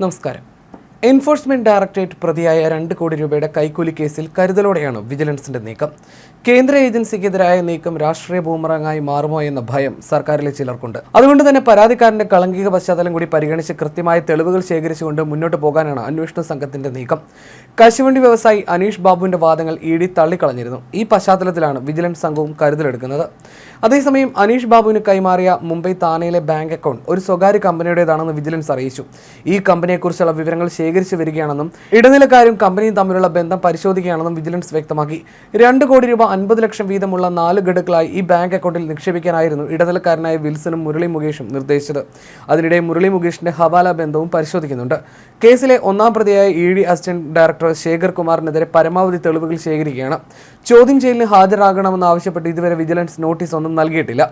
നമസ്കാരം enforcement directorate പ്രതിയായ രണ്ട് കോടി രൂപയുടെ കൈക്കൂലി കേസിൽ കരുതലോടെയാണ് വിജിലൻസിന്റെ നീക്കം. കേന്ദ്ര ഏജൻസിക്കെതിരായ നീക്കം രാഷ്ട്രീയ ബൂമറാങ്ങായി മാറുമോ എന്ന ഭയം സർക്കാരിലെ ചിലർക്കുണ്ട്. അതുകൊണ്ട് തന്നെ പരാതിക്കാരന്റെ കളങ്കിക പശ്ചാത്തലം കൂടി പരിഗണിച്ച് കൃത്യമായ തെളിവുകൾ ശേഖരിച്ചുകൊണ്ട് മുന്നോട്ട് പോകാനാണ് അന്വേഷണ സംഘത്തിന്റെ നീക്കം. കശുവണ്ടി വ്യവസായി അനീഷ് ബാബുവിന്റെ വാദങ്ങൾ ഇ ഡി തള്ളിക്കളഞ്ഞിരുന്നു. ഈ പശ്ചാത്തലത്തിലാണ് വിജിലൻസ് സംഘവും കരുതലെടുക്കുന്നത്. അതേസമയം അനീഷ് ബാബുവിന് കൈമാറിയ മുംബൈ താനെയിലെ ബാങ്ക് അക്കൗണ്ട് ഒരു സ്വകാര്യ കമ്പനിയുടേതാണെന്ന് വിജിലൻസ് അറിയിച്ചു. ഈ കമ്പനിയെക്കുറിച്ചുള്ള വിവരങ്ങൾ ശേഖരിച്ചു വരികയാണെന്നും ഇടനിലക്കാരും കമ്പനിയും തമ്മിലുള്ള ബന്ധം പരിശോധിക്കുകയാണെന്നും വിജിലൻസ് വ്യക്തമാക്കി. രണ്ട് കോടി രൂപ അൻപത് ലക്ഷം വീതമുള്ള നാല് ഘടുക്കളായി ഈ ബാങ്ക് അക്കൗണ്ടിൽ നിക്ഷേപിക്കാനായിരുന്നു ഇടനിലക്കാരനായ വിൽസണും മുരളി മുകേഷും നിർദ്ദേശിച്ചത്. അതിനിടെ മുരളി മുകേഷിന്റെ ഹവാല ബന്ധവും പരിശോധിക്കുന്നുണ്ട്. കേസിലെ ഒന്നാം പ്രതിയായ E D assistant director Shekhar കുമാറിനെതിരെ പരമാവധി തെളിവുകൾ ശേഖരിക്കുകയാണ്. ചോദ്യം ചെയ്യലിന് ഹാജരാകണമെന്ന് ആവശ്യപ്പെട്ട് ഇതുവരെ വിജിലൻസ് നോട്ടീസ് ഒന്നും നൽകിയിട്ടില്ല.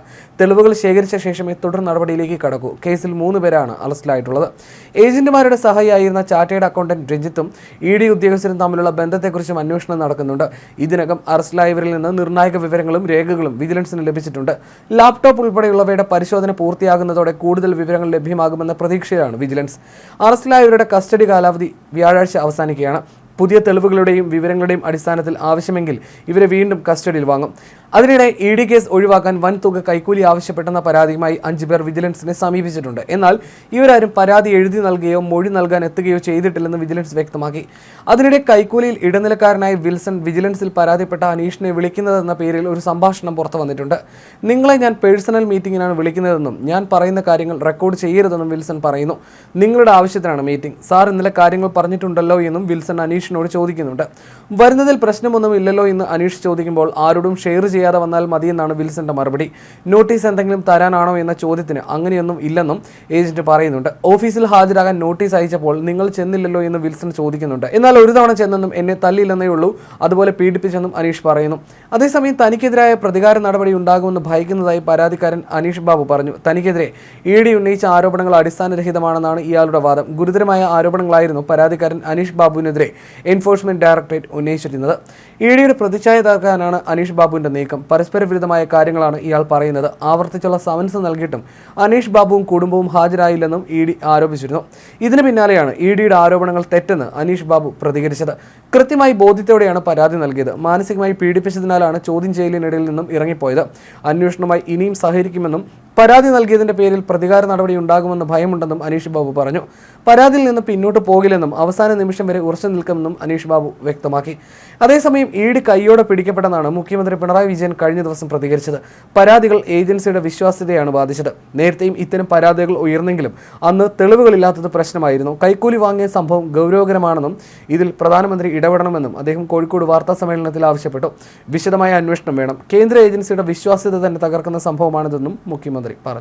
തെളിവുകൾ ശേഖരിച്ച ശേഷമേ തുടർ നടപടിയിലേക്ക് കടക്കൂ. കേസിൽ മൂന്ന് പേരാണ് അറസ്റ്റിലായിട്ടുള്ളത്. ഏജന്റുമാരുടെ സഹായിയായിരുന്ന ചാർട്ടേഡ് അക്കൗണ്ടന്റ് രഞ്ജിത്തും ഇ ഡി ഉദ്യോഗസ്ഥരും തമ്മിലുള്ള ബന്ധത്തെക്കുറിച്ചും അന്വേഷണം നടക്കുന്നുണ്ട്. ഇതിനകം അറസ്റ്റിലായവരിൽ നിന്ന് നിർണായക വിവരങ്ങളും രേഖകളും വിജിലൻസിന് ലഭിച്ചിട്ടുണ്ട്. ലാപ്ടോപ്പ് ഉൾപ്പെടെയുള്ളവയുടെ പരിശോധന പൂർത്തിയാകുന്നതോടെ കൂടുതൽ വിവരങ്ങൾ ലഭ്യമാകുമെന്ന പ്രതീക്ഷയാണ് വിജിലൻസ്. അറസ്റ്റിലായവരുടെ കസ്റ്റഡി കാലാവധി വ്യാഴാഴ്ച അവസാനിക്കുകയാണ്. പുതിയ തെളിവുകളുടെയും വിവരങ്ങളുടെയും അടിസ്ഥാനത്തിൽ ആവശ്യമെങ്കിൽ ഇവരെ വീണ്ടും കസ്റ്റഡിയിൽ വാങ്ങും. അതിനിടെ ഇ ഡി കേസ് ഒഴിവാക്കാൻ വൻതുക കൈക്കൂലി ആവശ്യപ്പെട്ടെന്ന പരാതിയുമായി അഞ്ചു പേർ വിജിലൻസിനെ സമീപിച്ചിട്ടുണ്ട്. എന്നാൽ ഇവരാരും പരാതി എഴുതി നൽകുകയോ മൊഴി നൽകാൻ എത്തുകയോ ചെയ്തിട്ടില്ലെന്ന് വിജിലൻസ് വ്യക്തമാക്കി. അതിനിടെ കൈക്കൂലിയിൽ ഇടനിലക്കാരനായ വിൽസൺ വിജിലൻസിൽ പരാതിപ്പെട്ട അനീഷിനെ വിളിക്കുന്നതെന്ന പേരിൽ ഒരു സംഭാഷണം പുറത്തു വന്നിട്ടുണ്ട്. നിങ്ങളെ ഞാൻ പേഴ്സണൽ മീറ്റിംഗിനാണ് വിളിക്കുന്നതെന്നും ഞാൻ പറയുന്ന കാര്യങ്ങൾ റെക്കോർഡ് ചെയ്യരുതെന്നും വിൽസൺ പറയുന്നു. നിങ്ങളുടെ ആവശ്യത്തിനാണ് മീറ്റിംഗ്. സാർ ഇന്നലെ കാര്യങ്ങൾ പറഞ്ഞിട്ടുണ്ടല്ലോ എന്നും വിൽസൺ അനീഷിനോട് ചോദിക്കുന്നുണ്ട്. വരുന്നതിൽ പ്രശ്നമൊന്നും ഇല്ലല്ലോ എന്ന് അനീഷ് ചോദിക്കുമ്പോൾ ആരോടും ഷെയർ ചെയ്യാതെ വന്നാൽ മതിയെന്നാണ് വിൽസന്റെ മറുപടി. നോട്ടീസ് എന്തെങ്കിലും തരാനാണോ എന്ന ചോദ്യത്തിന് അങ്ങനെയൊന്നും ഇല്ലെന്നും ഏജന്റ് പറയുന്നുണ്ട്. ഓഫീസിൽ ഹാജരാകാൻ നോട്ടീസ് അയച്ചപ്പോൾ നിങ്ങൾ ചെന്നില്ലല്ലോ എന്ന് വിൽസൺ ചോദിക്കുന്നുണ്ട്. എന്നാൽ ഒരു തവണ ചെന്നെന്നും എന്നെ തല്ലില്ലെന്നേ ഉള്ളൂ അതുപോലെ പീഡിപ്പിച്ചെന്നും അനീഷ് പറയുന്നു. അതേസമയം തനിക്കെതിരായ പ്രതികാര നടപടി ഉണ്ടാകുമെന്ന് ഭയക്കുന്നതായി പരാതിക്കാരൻ അനീഷ് ബാബു പറഞ്ഞു. തനിക്കെതിരെ ഇ ഡി ഉന്നയിച്ച ആരോപണങ്ങൾ അടിസ്ഥാനരഹിതമാണെന്നാണ് ഇയാളുടെ വാദം. ഗുരുതരമായ ആരോപണങ്ങളായിരുന്നു പരാതിക്കാരൻ അനീഷ് ബാബുവിനെതിരെ. എൻഫോഴ്സ്മെന്റ് ഡയറക്ടറേറ്റ് ഉന്നയിച്ചിരുന്നത് ഇ ഡിയുടെ പ്രതിച്ഛായ തകർക്കാനാണ് അനീഷ് ബാബുവിന്റെ നീക്കം. പരസ്പര വിരുദ്ധമായ കാര്യങ്ങളാണ് ഇയാൾ പറയുന്നത്. ആവർത്തിച്ചുള്ള സമൻസ് നൽകിയിട്ടും അനീഷ് ബാബുവും കുടുംബവും ഹാജരായില്ലെന്നും ഇ ഡി ആരോപിച്ചിരുന്നു. ഇതിന് പിന്നാലെയാണ് ഇ ഡിയുടെ ആരോപണങ്ങൾ തെറ്റെന്ന് അനീഷ് ബാബു പ്രതികരിച്ചത്. കൃത്യമായി ബോധ്യത്തോടെയാണ് പരാതി നൽകിയത്. മാനസികമായി പീഡിപ്പിച്ചതിനാലാണ് ചോദ്യം ചെയ്യലിനിടയിൽ നിന്നും ഇറങ്ങിപ്പോയത്. അന്വേഷണവുമായി ഇനിയും സഹകരിക്കുമെന്നും പരാതി നൽകിയതിന്റെ പേരിൽ പ്രതികാര നടപടി ഉണ്ടാകുമെന്ന് ഭയമുണ്ടെന്നും അനീഷ് ബാബു പറഞ്ഞു. പരാതിയിൽ നിന്ന് പിന്നോട്ട് പോകില്ലെന്നും അവസാന നിമിഷം വരെ ഉറച്ചു നിൽക്കുമെന്നും അനീഷ് ബാബു വ്യക്തമാക്കി. അതേസമയം ഈട് കൈയോടെ പിടിക്കപ്പെട്ടെന്നാണ് മുഖ്യമന്ത്രി പിണറായി വിജയൻ കഴിഞ്ഞ ദിവസം പ്രതികരിച്ചത്. പരാതികൾ ഏജൻസിയുടെ വിശ്വാസ്യതയാണ് ബാധിച്ചത്. നേരത്തെയും ഇത്തരം പരാതികൾ ഉയർന്നെങ്കിലും അന്ന് തെളിവുകളില്ലാത്തത് പ്രശ്നമായിരുന്നു. കൈക്കൂലി വാങ്ങിയ സംഭവം ഗൗരവകരമാണെന്നും ഇതിൽ പ്രധാനമന്ത്രി ഇടപെടണമെന്നും അദ്ദേഹം കോഴിക്കോട് വാർത്താ സമ്മേളനത്തിൽ ആവശ്യപ്പെട്ടു. വിശദമായ അന്വേഷണം വേണം. കേന്ദ്ര ഏജൻസിയുടെ വിശ്വാസ്യത തന്നെ തകർക്കുന്ന സംഭവമാണിതെന്നും മുഖ്യമന്ത്രി പറഞ്ഞു.